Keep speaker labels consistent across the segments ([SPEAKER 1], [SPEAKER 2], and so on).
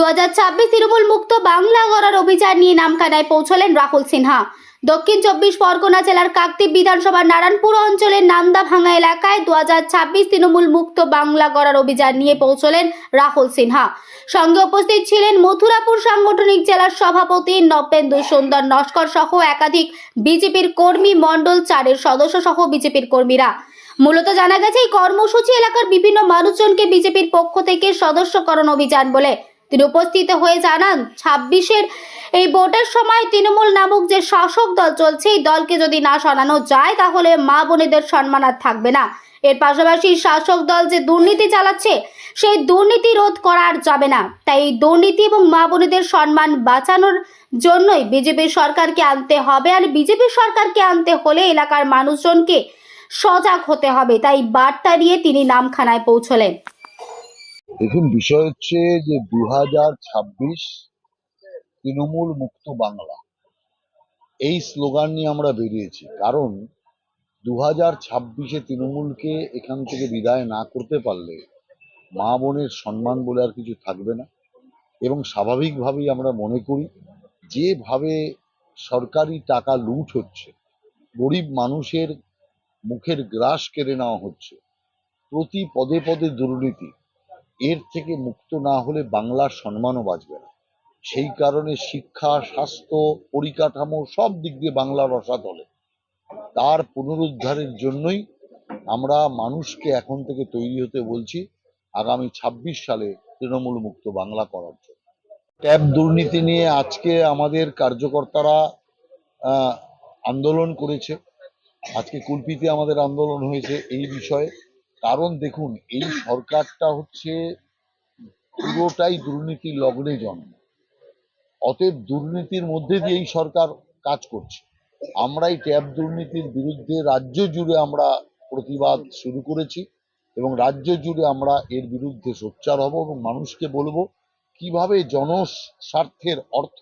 [SPEAKER 1] দুহাজার ছাব্বিশ তৃণমূল মুক্ত বাংলা গড়ার অভিযান নিয়ে নামখানায় পৌঁছলেন রাহুল সিনহা। দক্ষিণ চব্বিশ পরগনা জেলার কাকদ্বীপ বিধানসভার নারায়ণপুর অঞ্চলের নান্দাভাঙা এলাকায় দু হাজার ছাব্বিশ তৃণমূল মুক্ত বাংলা গড়ার অভিযান নিয়ে পৌঁছলেন রাহুল সিনহা। সঙ্গে উপস্থিত ছিলেন মথুরাপুর সাংগঠনিক জেলার সভাপতি নবেন্দু সুন্দর নস্কর সহ একাধিক বিজেপির কর্মী মণ্ডল চারের সদস্য সহ বিজেপির কর্মীরা। মূলত জানা গেছে, এই কর্মসূচি এলাকার বিভিন্ন মানুষজনকে বিজেপির পক্ষ থেকে সদস্যকরণ অভিযান বলে তিনি উপস্থিত হয়ে জানান, ছাব্বিশের এই ভোটের সময় তৃণমূল নামক যে শাসক দল চলছে, এই দলকে যদি না সরানো যায়, তাহলে মা বোনেদের সম্মান আর থাকবে না। এর পাশাপাশি শাসক দল যে দুর্নীতি চালাচ্ছে, সেই দুর্নীতি রোধ করার যাবে না। তাই এই দুর্নীতি এবং মা বোনেদের সম্মান বাঁচানোর জন্যই বিজেপি সরকারকে আনতে হবে আর বিজেপি সরকারকে আনতে হলে এলাকার মানুষজনকে সজাগ হতে হবে। তাই বার্তা দিয়ে তিনি নামখানায় পৌঁছলেন।
[SPEAKER 2] দেখুন বিষয় হচ্ছে যে দু হাজার ছাব্বিশ তৃণমূল মুক্ত বাংলা। এই স্লোগান নিয়ে আমরা বেরিয়েছি। কারণ দু হাজার ছাব্বিশে তৃণমূলকে এখান থেকে বিদায় না করতে পারলে মা বোনের সম্মান বলে আর কিছু থাকবে না। এবং স্বাভাবিকভাবেই আমরা মনে করি, যেভাবে সরকারি টাকা লুট হচ্ছে, গরিব মানুষের মুখের গ্রাস কেড়ে নেওয়া হচ্ছে, প্রতি পদে পদে দুর্নীতি এর থেকে মুক্ত না হলে বাংলার সম্মানও বাঁচবে না। সেই কারণে শিক্ষা, স্বাস্থ্য, পরিকাঠামো সব দিক দিয়ে বাংলার বাংলা রসাতলে। তার পুনরুদ্ধারের জন্যই আমরা মানুষকে এখন থেকে তৈরি হতে বলছি, আগামী ছাব্বিশ সালে তৃণমূল মুক্ত বাংলা করার জন্য। ট্যাব দুর্নীতি নিয়ে আজকে আমাদের কার্যকর্তারা আন্দোলন করেছে। আজকে কুলপিতে আমাদের আন্দোলন হয়েছে এই বিষয়ে। কারণ দেখুন, এই সরকারটা হচ্ছে পুরোটাই দুর্নীতি লগ্নে জন্ম। অতএব দুর্নীতির মধ্যে দিয়ে এই সরকার কাজ করছে। আমরা এই ট্যাব দুর্নীতির বিরুদ্ধে রাজ্য জুড়ে আমরা প্রতিবাদ শুরু করেছি এবং রাজ্য জুড়ে আমরা এর বিরুদ্ধে সোচ্চার হব এবং মানুষকে বলব, কীভাবে জনস্বার্থের অর্থ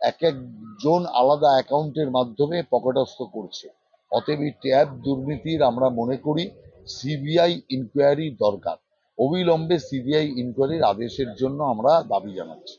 [SPEAKER 2] এক একজন আলাদা অ্যাকাউন্টের মাধ্যমে পকেটস্থ করছে। অতএব এই ট্যাব দুর্নীতির আমরা মনে করি সিবিআই ইনকোয়ারি দরকার। অবিলম্বে সিবিআই ইনকোয়ারির আদেশের জন্য আমরা দাবি জানাচ্ছি।